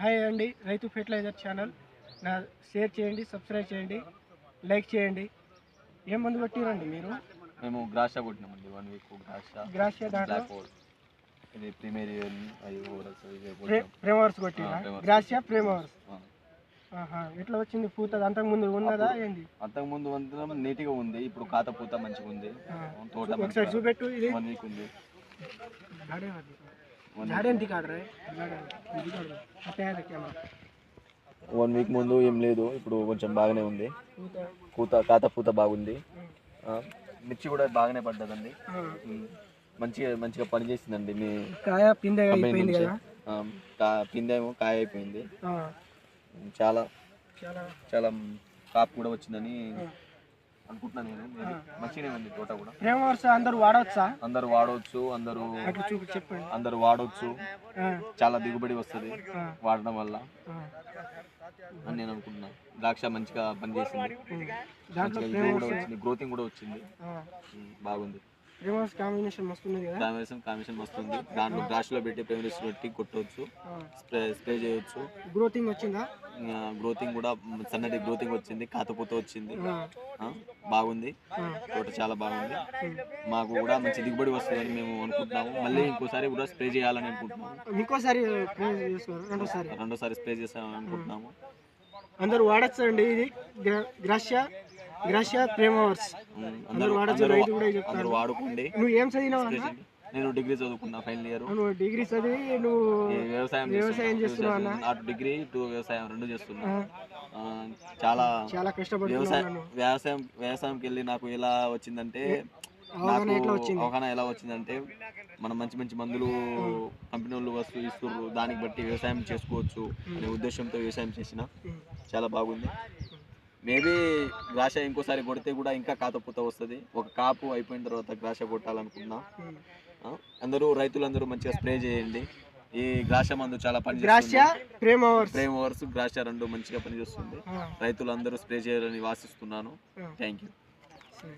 Hi అండి రైతు fertilizer channel. నా షేర్ చేయండి సబ్స్క్రైబ్ చేయండి లైక్ చేయండి. ఏం మందు కొట్టిరండి మీరు? మేము గ్రాషా కొట్టినామండి వన్ వీక్ గ్రాషా గ్రాషియా దాంట్లో? ఇది ప్రీమియర్ అవి కొట్టాం. ప్రేమవర్స్ కొట్టిరా? ఆ, ప్రేమవర్స్. ఎట్లా వచ్చింది పూత అంతకు ముందు ఉన్నదా ఏంది? అంతకుముందు వంతనం నీట్గా ఉంది ఇప్పుడు కాత పూత మంచిగా ఉంది. తోట ఒకసారి చూపెట్టు ఇది. వన్ వీక్ ఉంది. వన్ వీక్ ముందు ఏం లేదు. ఇప్పుడు కొంచెం బాగానే ఉంది. పూత. కాత పూత బాగుంది. ఆ, మిర్చి కూడా బాగానే పడ్డదండి. ఉమ్, మంచిగా మంచిగా పని చేసిందండి మీ కాయ పిందె కంపెనీ అయిపోయింది నుంచి. కదా? ఆ, కా- పిందేమో కాయ అయిపోయింది. ఆ. చాలా చాలా. చాలా కాపు కూడా వచ్చిందని. అనుకుంటున్నాను నేను. మంచిగానే ఉంది తోట కూడా. ప్రేమవర్స్ అందరూ వాడవచ్చా అందరూ వాడవచ్చు అందరూ అట్లా చూపి చెప్పండి. అందరూ వాడవచ్చు. చాలా దిగుబడి వస్తుంది. వాడడం వల్ల. అని నేను అనుకుంటున్నాను ద్రాక్ష మంచిగా పనిచేసింది. మంచిగా ఇది కూడా వచ్చింది. గ్రోతింగ్ కూడా వచ్చింది. బాగుంది. ప్రేమవర్స్ కాంబినేషన్ ఉన్నది కదా? కాంబినేషన్ కాంబినేషన్ వస్తుంది దాంట్లో గ్రాష్లో పెట్టి ప్రైమరీస్ పెట్టి కొట్టవచ్చు స్ప్రే స్ప్రే చేయొచ్చు. గ్రోతింగ్ వచ్చిందా? గ్రోతింగ్ కూడా సన్నటి గ్రోతింగ్ వచ్చింది. కాతపూత వచ్చింది. బాగుంది. తోట చాలా బాగుంది. మాకు కూడా మంచి దిగుబడి వస్తుందని మేము అనుకుంటున్నాము. మళ్ళీ ఇంకోసారి కూడా స్ప్రే చేయాలని అనుకుంటున్నాము. ఇంకోసారి రెండోసారి? రెండోసారి స్ప్రే చేసామని అనుకుంటున్నాము. అందరూ వాడచ్చండి ఇది. గ్రా- గ్రాషియా ప్రేమవర్స్ అందరూ వాడచ్చు రైతు కూడా చెప్తారు. వాడుకోండి. నువ్వు ఏం చదివినావు అన్న? నేను డిగ్రీ చదువుకున్నా ఫైనల్ ఇయర్. నువ్వు డిగ్రీ చదివి నువ్వు వ్యవసాయం వ్యవసాయం చేస్తున్నావు అన్న? అటు డిగ్రీ ఇటు వ్యవసాయం రెండు చేస్తున్నా. చాలా చాలా కష్టపడుతున్నావు వ్యవసాయం వ్యవసాయం వ్యవసాయంకి వెళ్ళి నాకు ఎలా వచ్చిందంటే నాకు అవగాహన ఎలా వచ్చిందంటే మనం మంచి మంచి మందులు కంపెనీ వాళ్ళు వస్తువు ఇస్తుర్రు దానికి బట్టి వ్యవసాయం చేసుకోవచ్చు అనే ఉద్దేశంతో వ్యవసాయం చేసిన. చాలా బాగుంది. మేబీ గ్రాష ఇంకోసారి కొడితే కూడా ఇంకా కాతపూత వస్తుంది. ఒక కాపు అయిపోయిన తర్వాత గ్రాష కొట్టాలనుకున్నా. ఆ, అందరూ రైతులందరూ మంచిగా స్ప్రే చేయండి. ఈ గ్రాష మందు చాలా పని ఫ్రేమ్ ఓవర్స్ గ్రాష రెండు మంచిగా పనిచేస్తుంది. ఆ, రైతులందరూ స్ప్రే చేయాలని వాసిస్తున్నాను. థ్యాంక్ యూ సరే